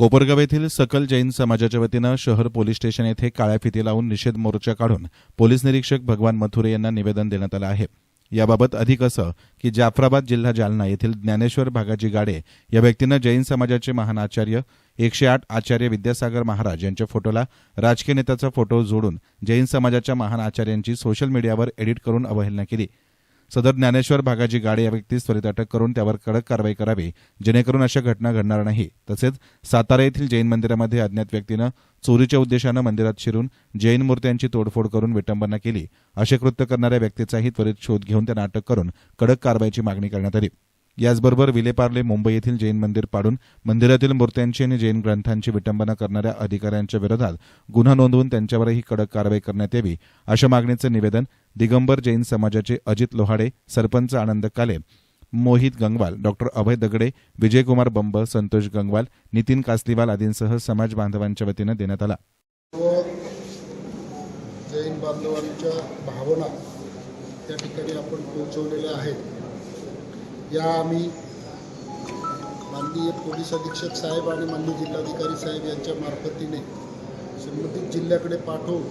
कोपरगाव येथील सकल जैन समाजाच्या वतीनं शहर पोलीस स्टेशन येथे काळ्या फिती लावून निषेध मोर्चा काढून पोलीस निरीक्षक भगवान मथुरे यांना निवेदन देण्यात आलं आहे. याबाबत अधिक असं की जाफराबाद जिल्हा जालना येथील ज्ञानेश्वर भागाजी गाडे या व्यक्तीनं जैन समाजाचे महान आचार्य एकशे आठ आचार्य विद्यासागर महाराज यांच्या फोटोला राजकीय नेत्याचा फोटो जोडून जैन समाजाच्या महान आचार्यांची सोशल मीडियावर एडिट करून अवहेलना केली. सदर ज्ञानेश्वर भागाजी गाडे या व्यक्तीस त्वरित अटक करून त्यावर कडक कारवाई करावी जेणेकरून अशा घटना घडणार नाही. तसेच सातारा येथील जैन मंदिरामध्ये अज्ञात व्यक्तीनं चोरीच्या उद्देशानं मंदिरात शिरून जैन मूर्त्यांची तोडफोड करून विटंबना केली. असे कृत्य करणाऱ्या व्यक्तीचाही त्वरित शोध घेऊन त्यांना अटक करून कडक कारवाईची मागणी करण्यात आली. याचबरोबर विलेपार्ले मुंबई येथील जैन मंदिर पाडून मंदिरातील मूर्त्यांची आणि जैन ग्रंथांची विटंबना करणाऱ्या अधिकाऱ्यांच्या विरोधात गुन्हा नोंदवून त्यांच्यावरही कडक कारवाई करण्यात यावी अशा मागणीचं निवेदन दिगंबर जैन समाजाचे अजित लोहाडे सरपंच आनंद काले मोहित गंगवाल डॉक्टर अभय दगडे विजयकुमार बंब संतोष गंगवाल नितीन कासलीवाल आदींसह समाज बांधवांच्या वतीनं देण्यात आला. जैन बांधवांच्या भावना त्या ठिकाणी आपण पोहोचवलेल्या आहेत. या आम्ही माननीय पोलीस अधीक्षक साहेब आणि माननीय जिल्हाधिकारी साहेब यांच्या मार्फतीने संबंधित जिल्ह्याकडे पाठवून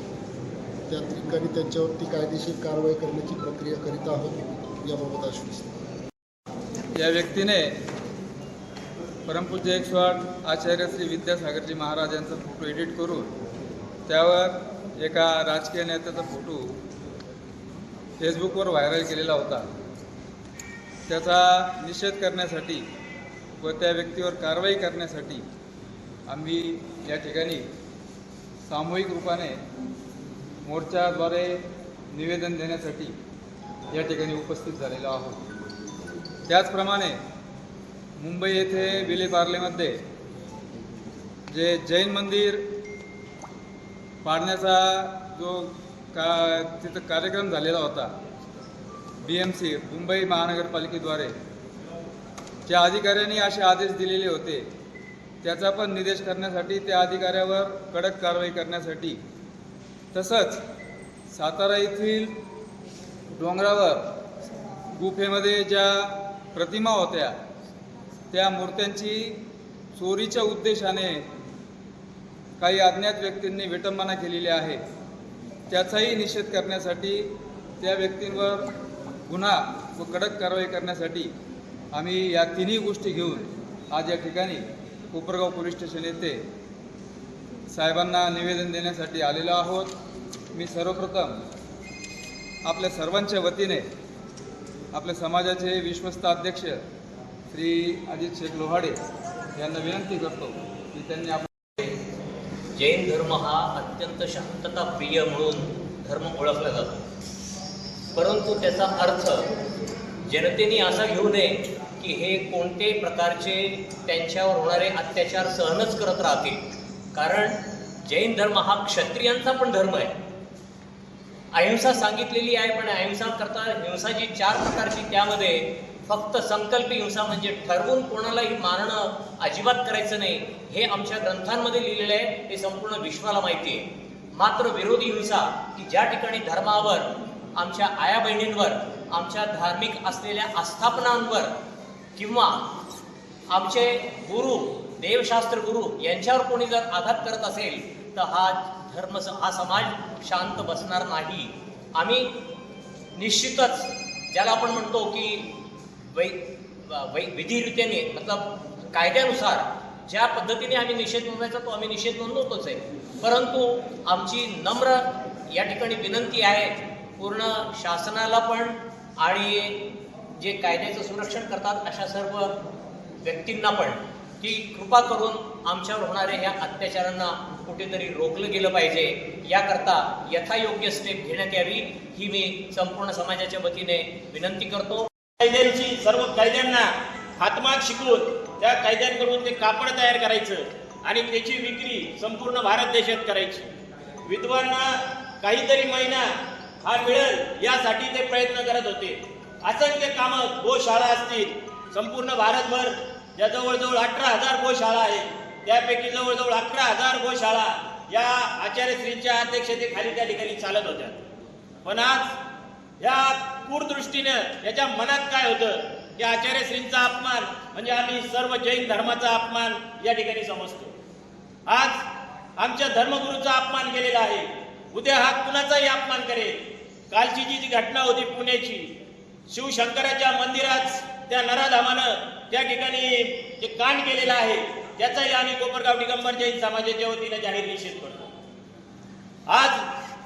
त्या ठिकाणी त्यांच्यावरती कायदेशीर कारवाई करण्याची प्रक्रिया करीत आहोत याबाबत आश्वस्त या व्यक्तीने परमपूज्य एकशे आठ आचार्य श्री विद्यासागरजी महाराज यांचा फोटो एडिट करून त्यावर एका राजकीय नेत्याचा फोटो फेसबुकवर व्हायरल केलेला होता. त्याचा निषेध करण्यासाठी व त्या व्यक्तीवर कारवाई करण्यासाठी आम्ही या ठिकाणी सामूहिक रूपाने मोर्चाद्वारे निवेदन देण्यासाठी या ठिकाणी उपस्थित झालेलो आहोत. त्याचप्रमाणे मुंबई येथे विलेपार्लेमध्ये जे जैन मंदिर पाडण्याचा जो का तिथं कार्यक्रम झालेला होता बी एम सी मुंबई महानगरपालिकेद्वारे ज्या अधिकाऱ्यांनी असे आदेश दिलेले होते त्याचा पण निर्देश करण्यासाठी त्या अधिकाऱ्यावर कडक कारवाई करण्यासाठी तसंच सातारा येथील डोंगरावर गुफेमध्ये ज्या प्रतिमा होत्या त्या मूर्त्यांची चोरीच्या उद्देशाने काही अज्ञात व्यक्तींनी विटंबना केलेली आहे. त्याचाही निषेध करण्यासाठी त्या व्यक्तींवर गुन्हा व कडक कारवाई करण्यासाठी आम्ही या तिन्ही गोष्टी घेऊन आज या ठिकाणी कोपरगाव पोलीस स्टेशन येथे साहेबांना निवेदन देण्यासाठी आलेलो आहोत. मी सर्वप्रथम आपल्या सर्वांच्या वतीने आपल्या समाजाचे विश्वस्त अध्यक्ष श्री अजित शेख लोहाडे यांना विनंती करतो की त्यांनी आप जैन धर्म हा अत्यंत शांतता प्रिय म्हणून धर्म ओळखला जातो. परंतु त्याचा अर्थ जनतेने असा घेऊ नये की हे कोणत्याही प्रकारचे त्यांच्यावर होणारे अत्याचार सहनच करत राहतील. कारण जैन धर्म हा क्षत्रियांचा पण धर्म आहे. अहिंसा सांगितलेली आहे पण अहिंसा करता हिंसा जी चार प्रकारची त्यामध्ये फक्त संकल्प हिंसा म्हणजे ठरवून कोणालाही मारणं अजिबात करायचं नाही हे आमच्या ग्रंथांमध्ये लिहिलेलं आहे हे संपूर्ण विश्वाला माहिती आहे. मात्र विरोधी हिंसा की ज्या ठिकाणी धर्मावर आमच्या आया बहिणींवर आमच्या धार्मिक असलेल्या आस्थापनांवर किंवा आमचे गुरु देवशास्त्र गुरु यांच्यावर कोणी जर आघात करत असेल तर हा धर्म हा समाज शांत बसणार नाही. आम्ही निश्चितच ज्याला आपण म्हणतो की वै वै विधिरित्याने मतलब कायद्यानुसार ज्या पद्धतीने आम्ही निषेध नोंदवायचा तो आम्ही निषेध नोंदवतोच आहे. परंतु आमची नम्र या ठिकाणी विनंती आहे पूर्ण शासनाला पण आणि जे कायद्याचं संरक्षण करतात अशा सर्व व्यक्तींना पण. की कृपा करून आमच्यावर होणाऱ्या ह्या अत्याचारांना कुठेतरी रोखलं गेलं पाहिजे. याकरता यथायोग्य स्टेप घेण्यात यावी ही मी संपूर्ण समाजाच्या वतीने विनंती करतो. कायद्यांची सर्व कायद्यांना हातमाग शिकवून त्या कायद्यांकडून ते कापड तयार करायचं आणि त्याची विक्री संपूर्ण भारत देशात करायची. विद्वांना काहीतरी महिना हा मिळेल यासाठी ते प्रयत्न करत होते. असंख्य कामं गोशाळा असतील संपूर्ण भारतभर ज्या जवळजवळ अठरा हजार गोशाळा आहेत त्यापैकी जवळजवळ अकरा हजार गोशाळा या आचार्यश्रींच्या अध्यक्षतेखाली त्या ठिकाणी चालत होत्या. पण आज या पूरदृष्टीनं याच्या मनात काय होतं की आचार्यश्रींचा अपमान म्हणजे आम्ही सर्व जैन धर्माचा अपमान या ठिकाणी समजतो. आज आमच्या धर्मगुरूचा अपमान केलेला आहे. उद्या हा कुणाचाही अपमान करेल? कालची जी जी घटना होती पुण्याची शिवशंकराच्या मंदिरात त्या नराधामानं त्या ठिकाणी जे कांड केलेला आहे त्याचाही आम्ही कोपरगाव दिगंबर जैन समाजाच्या वतीने जाहीर निषेध करतो. आज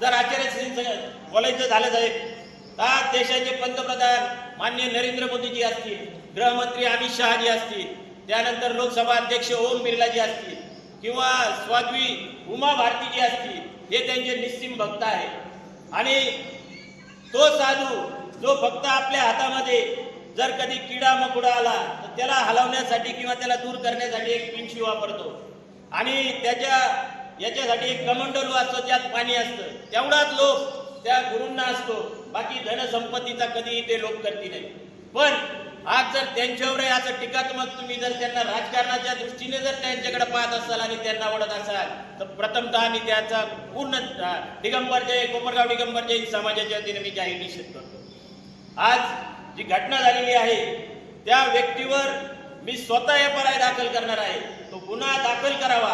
जर आचार्यश्रींचं बोलायचं झालं साहेब तर देशाचे पंतप्रधान मान्य नरेंद्र मोदीजी असतील गृहमंत्री अमित शहाजी असतील त्यानंतर लोकसभा अध्यक्ष ओम बिर्लाजी असतील किंवा स्वाद्वी उमा भारतीजी असतील हे त्यांचे निस्सिम भक्त आहे आणि तो साधू जो फक्त आपल्या हातामध्ये जर कधी किडा मकुडा आला तर त्याला हलवण्यासाठी किंवा त्याला दूर करण्यासाठी एक पिंशी वापरतो. आणि त्याच्या याच्यासाठी एक कमंडलू असतो त्यात पाणी असतं. तेवढाच लोक त्या गुरूंना असतो. बाकी धनसंपत्तीचा कधीही ते लोक करती नाही. पण आज जर त्यांच्यावर असं टीकात्मक तुम्ही जर त्यांना राजकारणाच्या दृष्टीने जर त्यांच्याकडे पाहत असाल आणि त्यांना आवडत असाल तर प्रथमतः आम्ही त्याचा पूर्ण दिगंबर जय कोपरगाव दिगंबर जय समाजाच्या वतीने मी जाहीर निषेध करतो. आज जी घटना झालेली आहे त्या व्यक्तीवर मी स्वतः एफ आय दाखल करणार आहे. तो गुन्हा दाखल करावा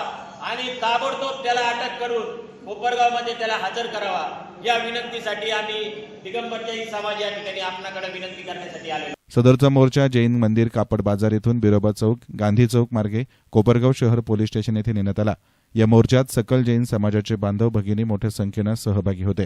आणि ताबडतोब त्याला अटक करून कोपरगावमध्ये त्याला हजर करावा. या विनंतीसाठी आम्ही दिगंबर समाज या ठिकाणी आपणाकडे विनंती करण्यासाठी आलेलो सदरचा मोर्चा जैन मंदिर कापड बाजार येथून बिरोबा चौक गांधी चौक मार्गे कोपरगाव शहर पोलीस स्टेशन येथे नेण्यात आला. या मोर्चात सकल जैन समाजाचे बांधव भगिनी मोठ्या संख्येनं सहभागी होते.